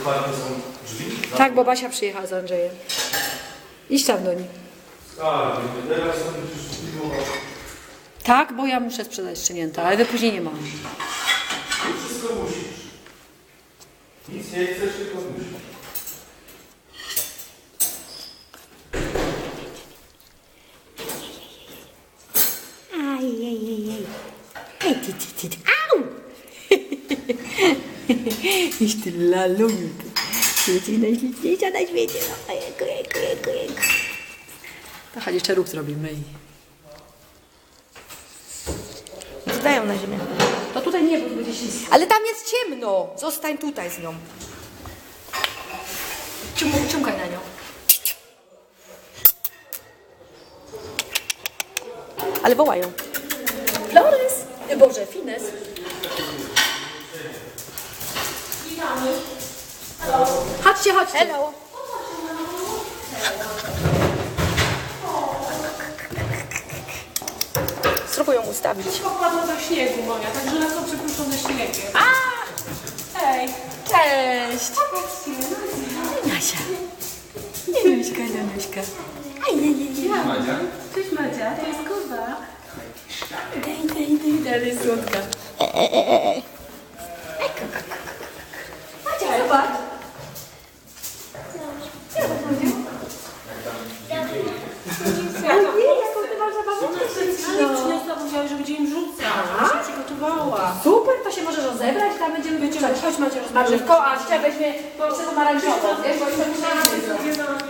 Otwarte są drzwi? Tak, bo Basia przyjechała z Andrzejem. Idź tam do nich. Tak, teraz są przecież piwo. Tak, bo ja muszę sprzedać szczenięta, ale wypóźnienie mam. Ty wszystko musisz. Nic nie chcesz, tylko musisz. Ajajajaj. Ej, ty, ty, ty, ty. Au! Lalunka. Ty jesteś najśliczniejsza na świecie. No, ojejku, jejku, jejku, jejku. To chodź, jeszcze ruch zrobimy. Zdają na ziemię. To tutaj nie, bo będzie ślisko. Ale tam jest ciemno. Zostań tutaj z nią. Cium, ciumkaj na nią. Ale wołają. Flores! Boże, Fines. Chodźcie, chodźcie. Hello. Spróbują ustawić. Popadło do śniegu, Monia, także lecą przykruszone śniegiem. Ej, Cześć. Jasia. Januśka, Januśka. cześć Madzia, to jest koza. Dej, dej, dej, dalej słodka. Macia, zobacz. Ale przyniosła, powiedziała, że będzie im rzucać. Ja się przygotowała. Super, to się może rozebrać, tam będziemy wyciągać. Chodź Macie, rozmarzywko, a Cia weźmie pomarańczową, wiesz, bo jeszcze muszę